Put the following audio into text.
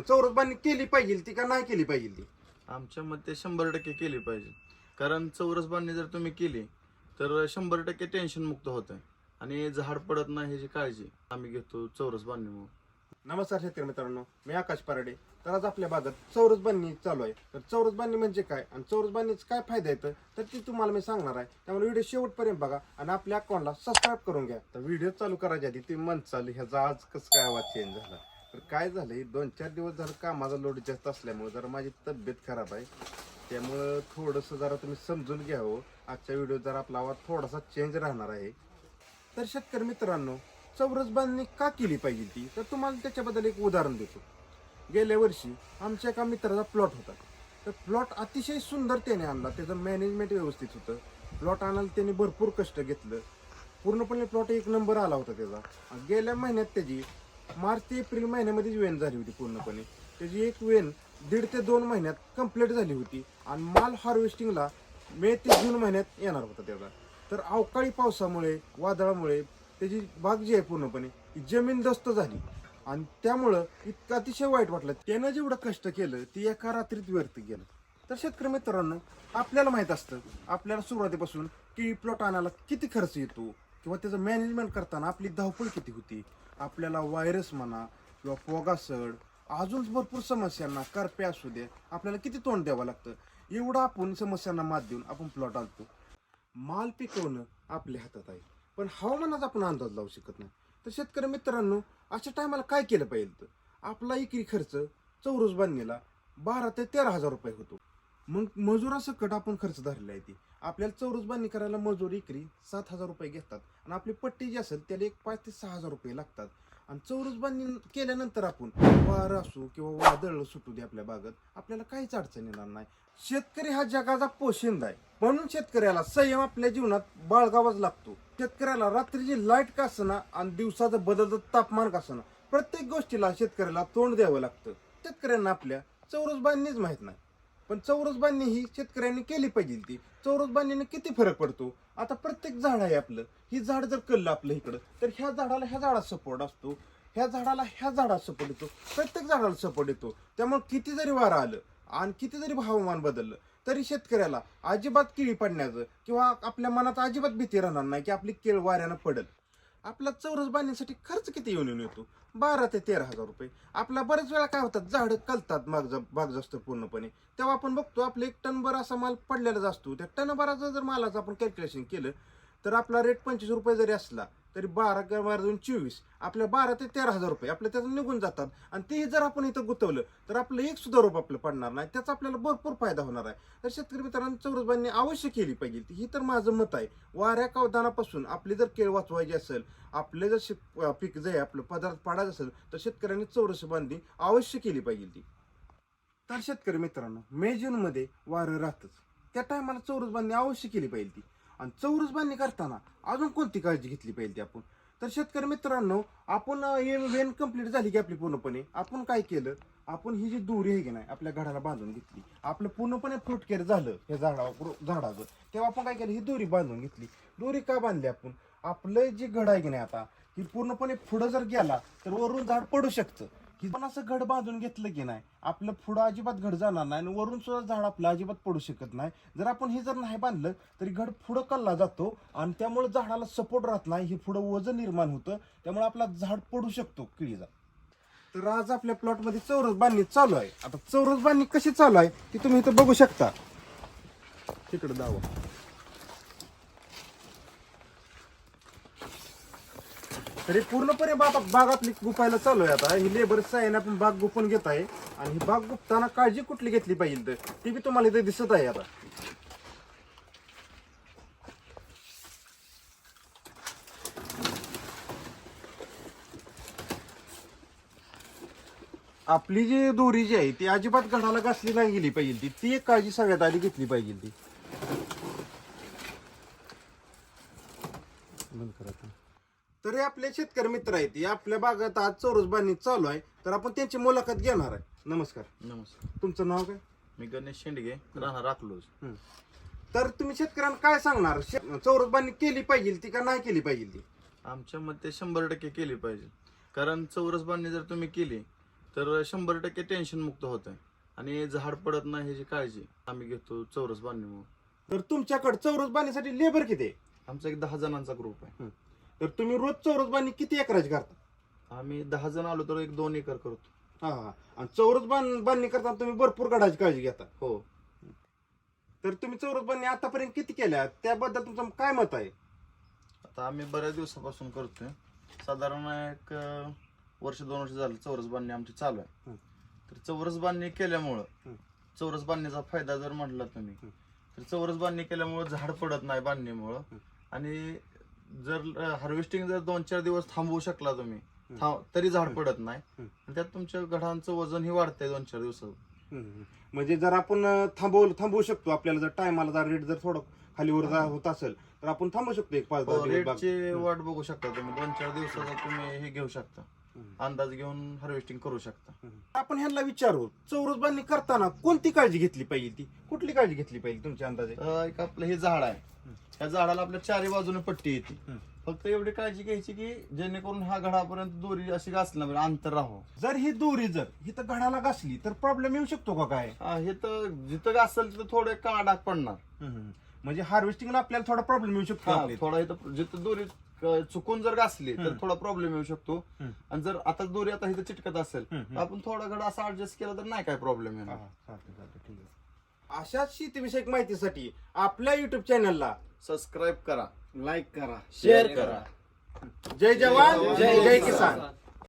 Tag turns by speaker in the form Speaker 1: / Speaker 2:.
Speaker 1: चौरस बांधणी केली पाहिजे ती का नाही केली पाहिजे ती?
Speaker 2: आमच्या मते शंभर टक्के केली पाहिजे. कारण चौरस बांधणी जर तुम्ही केली तर शंभर टक्के टेन्शन मुक्त होत आहे आणि झाड पडत नाही ह्याची काळजी आम्ही घेतो चौरस बांधणीमुळे.
Speaker 1: नमस्कार शेतकरी मित्रांनो मी आकाश पारडे. तर आज आपल्या भागात चौरस बांधणी चालू आहे. तर चौरस बांधणी म्हणजे काय आणि चौरस बांधणीचं काय फायदा येतं तर? ती तुम्हाला मी सांगणार आहे. त्यामुळे व्हिडिओ शेवटपर्यंत बघा आणि आपल्या अकाउंटला सबस्क्राईब करून घ्या. तर व्हिडिओ चालू करायच्या आधी ती मन चालू ह्याचा आज कसं काय आवाज चेंज झाला? तर काय झालंय दोन चार दिवस झालं कामाचा लोड जास्त असल्यामुळे जरा माझी तब्येत खराब आहे. त्यामुळं थोडंसं जरा तुम्ही समजून घ्यावं हो. आजच्या व्हिडिओ जरा आपला आवाज थोडासा चेंज राहणार आहे. तर शेतकरी मित्रांनो चौरस बांधणी का केली पाहिजे ती? तर तुम्हाला त्याच्याबद्दल एक उदाहरण देतो. गेल्या वर्षी आमच्या एका मित्राचा प्लॉट होता. तर प्लॉट अतिशय सुंदर त्याने आणला. त्याचं मॅनेजमेंट व्यवस्थित होतं. प्लॉट आणायला त्याने भरपूर कष्ट घेतलं. पूर्णपणे प्लॉट एक नंबर आला होता त्याचा. गेल्या महिन्यात त्याची मार्च ते एप्रिल महिन्यामध्येच वेन झाली होती पूर्णपणे. त्याची एक वेन दीड ते दोन महिन्यात कंप्लीट झाली होती आणि माल हार्वेस्टिंगला मे ते जून महिन्यात येणार होता त्याचा. तर अवकाळी पावसामुळे वादळामुळे त्याची बाग जी आहे पूर्णपणे ती जमीन दस्त झाली. आणि त्यामुळं इतकं अतिशय वाईट वाटलं. त्यानं जेवढं कष्ट केलं ती एका रात्रीत व्यर्थ गेलं. तर शेतकरी मित्रांनो आपल्याला माहीत असतं आपल्याला सुरुवातीपासून की प्लॉट आणायला किती खर्च येतो? किंवा त्याचं मॅनेजमेंट करताना आपली धावपळ किती होती? आपल्याला व्हायरस म्हणा किंवा पोगासड अजून भरपूर समस्यांना करप्या असू दे आपल्याला किती तोंड द्यावं लागतं? एवढं आपण समस्यांना मात देऊन आपण प्लॉट आणतो. माल पिकवणं आपल्या हातात आहे. पण हवामानाचा आपण अंदाज लावू शकत नाही. तर शेतकरी मित्रांनो अशा टायमाला काय केलं पाहिजे? तर आपला इकरी खर्च चौरस बांधणीला बारा ते तेरा हजार रुपये होतो. मग मजुरासकट आपण खर्च धरला आहे ती. आपल्याला चौरस बांधणी करायला मजूर इकरी सात हजार रुपये घेतात. आणि आपली पट्टी जी असेल त्याला एक पाच ते सहा हजार रुपये लागतात. आणि चौरस बांधणी केल्यानंतर आपण वार असू किंवा वादळ सुटू दे आपल्या बागत आपल्याला काहीच अडचण येणार नाही. शेतकरी हा जगाचा पोशिंदा आहे. म्हणून शेतकऱ्याला संयम आपल्या जीवनात बाळगावाच लागतो. शेतकऱ्याला रात्रीची लाइट का असणं आणि दिवसाचं बदलतं तापमान का असणं प्रत्येक गोष्टीला शेतकऱ्याला तोंड द्यावं लागतं. शेतकऱ्यांना आपल्या चौरस बांधणीच माहीत नाही. पण चौरस बांधणी ही शेतकऱ्यांनी केली पाहिजे ती. चौरस बांधणीने किती फरक पडतो? आता प्रत्येक झाड आहे आपलं. ही झाड जर कललं आपलं इकडं तर ह्या झाडाला ह्या झाडात सपोर्ट असतो. ह्या झाडाला ह्या झाडात सपोर्ट येतो. प्रत्येक झाडाला सपोर्ट येतो. त्यामुळे किती जरी वारं आलं आणि किती जरी हवामान बदललं तरी शेतकऱ्याला अजिबात किळी पडण्याचं किंवा आपल्या मनात अजिबात भीती राहणार नाही की आपली केळ वाऱ्यानं पडेल. आपला चौरस बांधण्यासाठी खर्च किती येऊन येऊन येतो? बारा ते तेरा हजार रुपये. आपला बरेच वेळा काय होतात झाडं कलतात बाग बाग जास्त पूर्णपणे. तेव्हा आपण बघतो आपला एक टनभर असा माल पडलेलाच असतो. त्या टनभराचा जर मालाचं आपण कॅल्क्युलेशन केलं तर आपला रेट पंचवीस रुपये जरी असला तरी बारा किंवा बारा दोन चोवीस. आपल्या बारा ते तेरा हजार रुपये. आपल्या त्याचं निघून जातात. आणि ते जर आपण इथं गुंतवलं तर आपलं एक सुद्धा रुपये आपलं पडणार नाही. त्याचा आपल्याला भरपूर फायदा होणार आहे. तर शेतकरी मित्रांनो चौरस बांधणी अवश्य केली पाहिजे. ही तर माझं मत आहे. वाऱ्या कावदानापासून आपली जर केळ वाचवायची असेल आपले जर शे पीक जे आपलं पदार्थ पाडायचं असेल तर शेतकऱ्यांनी चौरस बांधणी अवश्य केली पाहिजे ती. तर शेतकरी मित्रांनो मे जूनमध्ये वारं राहतंच. त्या टायमाला चौरस बांधणी अवश्य केली पाहिजे ती. आणि चौरस बांधणी करताना अजून कोणती काळजी घेतली पाहिजे आपण? तर शेतकरी मित्रांनो आपण हे वेन कंप्लीट झाली की आपली पूर्णपणे? आपण काय केलं? आपण ही जी दोरी आहे की नाही आपल्या घडाला बांधून घेतली. आपलं पूर्णपणे फ्रूट केअर झालं हे झाडावर झाडाचं. तेव्हा आपण काय केलं? ही दोरी बांधून घेतली. दोरी का बांधली आपण? आपलं जे घड आहे की नाही आता ही पूर्णपणे पुढं जर गेला तर वरून झाड पडू शकतं. ही पण असं घड बांधून घेतलं की नाही? आपलं पुढं अजिबात घड जाणार नाही आणि वरून सुद्धा झाड आपलं अजिबात पडू शकत नाही. जर आपण हे जर नाही बांधलं तरी घड पुढं कल्ला जातो आणि त्यामुळे झाडाला सपोर्ट राहत नाही हे पुढं वजन निर्माण होतं. त्यामुळे आपला झाड पडू शकतो किळीचा तर आज आपल्या प्लॉटमध्ये चौरस बांधणी चालू आहे. आता चौरस बांधणी कशी चालू आहे ती तुम्ही इथं बघू शकता. तिकडं दावा तरी पूर्णपणे बाग बागातली गुपायला चालू आहे आता. ही लेबर आहे आपण बाग गुपून घेत आहे. आणि ही बाग गुपताना काळजी कुठली घेतली पाहिजे? तर ती बी तुम्हाला इथे दिसत आहे आता. आपली जी दोरी जी आहे ती अजिबात घडाला घासली नाही गेली पाहिजे. ती ती एक काळजी सगळ्यात आधी घेतली पाहिजे ती. बंद करा तरी आपले शेतकरी मित्र आहेत. हे आपल्या बागात आज चौरस बांधणी चालू आहे. तर आपण त्यांची मुलाखत घेणार आहे. नमस्कार.
Speaker 2: नमस्कार.
Speaker 1: तुमचं नाव काय?
Speaker 2: मी गणेश शेंडगे राहणार अकलूज.
Speaker 1: तर तुम्ही शेतकऱ्यांना काय सांगणार? शे- चौरस बांधणी केली पाहिजे ती का नाही केली पाहिजे ती?
Speaker 2: आमच्या मते शंभर टक्के केली पाहिजे. कारण चौरस बांधणी जर तुम्ही केली तर शंभर टक्के टेन्शन मुक्त होत आहे आणि झाड पडत नाही ह्याची काळजी आम्ही घेतो चौरस बांधणीमुळे.
Speaker 1: तर तुमच्याकडे चौरस बांधण्यासाठी लेबर किती आहे?
Speaker 2: आमचा एक दहा जणांचा ग्रुप आहे.
Speaker 1: तर तुम्ही रोज चौरस बांधणी किती एकराची करता?
Speaker 2: आम्ही दहा जण आलो तर एक दोन एकर करतो.
Speaker 1: हा हा. आणि चौरस बांध बांधणी करताना तुम्ही भरपूर गडाची काळजी घेता.
Speaker 2: हो.
Speaker 1: तर तुम्ही चौरस बांधणी आतापर्यंत किती केल्या? त्याबद्दल तुमचं काय मत आहे?
Speaker 2: आता आम्ही बऱ्याच दिवसापासून करतोय. साधारण एक अं, वर्ष दोन वर्ष झालं चौरस बांधणी आमची चालू आहे. तर चौरस बांधणी केल्यामुळं. चौरस बांधणीचा फायदा जर म्हटला तुम्ही
Speaker 1: हं.
Speaker 2: तर चौरस बांधणी केल्यामुळं झाड पडत नाही बांधणीमुळं.
Speaker 1: हं.
Speaker 2: आणि जर हार्वेस्टिंग जर दोन चार दिवस थांबवू शकला तुम्ही. थांब- तरी झाड. पडत नाही.
Speaker 1: हं.
Speaker 2: आणि त्यात तुमच्या घडांचं वजन ही वाढतंय दोन चार दिवसात.
Speaker 1: म्हणजे जर आपण अं, थांबवलं थांबवू शकतो आपल्याला जर टायमाला जर रेट जर थोडं खालीवर जा- होत असेल तर आपण थांबवू शकतो एक पाच दहा
Speaker 2: हो,
Speaker 1: दिवस बाग.
Speaker 2: रेटची वाट बघू शकता तुम्ही. दोन चार दिवसाचा तुम्ही हे घेऊ शकता. अंदाज घेऊन हार्वेस्टिंग करू शकता.
Speaker 1: आपण ह्यांना विचारू चौरस बांधणी करताना कोणती काळजी घेतली पाहिजे ती? कुठली काळजी घेतली पाहिजे तुमच्या अंदाजे?
Speaker 2: अं, एक आपलं हे झाड आहे. त्या झाडाला आपल्या चारी बाजूने पट्टी येते. फक्त एवढी काळजी घ्यायची की जेणेकरून हा घडापर्यंत दोरी अशी घासली नाही अंतर राहो
Speaker 1: जर ही दोरी जर ही तर घडाला घासली तर प्रॉब्लेम येऊ शकतो का काय
Speaker 2: हा, हे तर जिथं घासल तिथं थोडं काळा पडणार
Speaker 1: म्हणजे हार्वेस्टिंगला आपल्याला थोडा प्रॉब्लेम येऊ शकतो
Speaker 2: हा,
Speaker 1: आपल्या
Speaker 2: थोडा इथं जिथं दोरी चुकून जर घासली तर. थोडा प्रॉब्लेम येऊ शकतो. आणि जर आता दोरी आता इथं चिटकत असेल तर. आपण थोडा घडा असा ऍडजस्ट केला तर नाही काय प्रॉब्लेम येणार
Speaker 1: हा, चालतंय, चालतंय, ठीक आहे. अशाच शेतीविषयक माहितीसाठी आपल्या युट्यूब चॅनलला
Speaker 2: सबस्क्राईब करा
Speaker 3: लाईक करा
Speaker 2: शेअर करा.
Speaker 1: जय जवान
Speaker 3: जय
Speaker 1: जय
Speaker 3: किसान.
Speaker 1: किसान.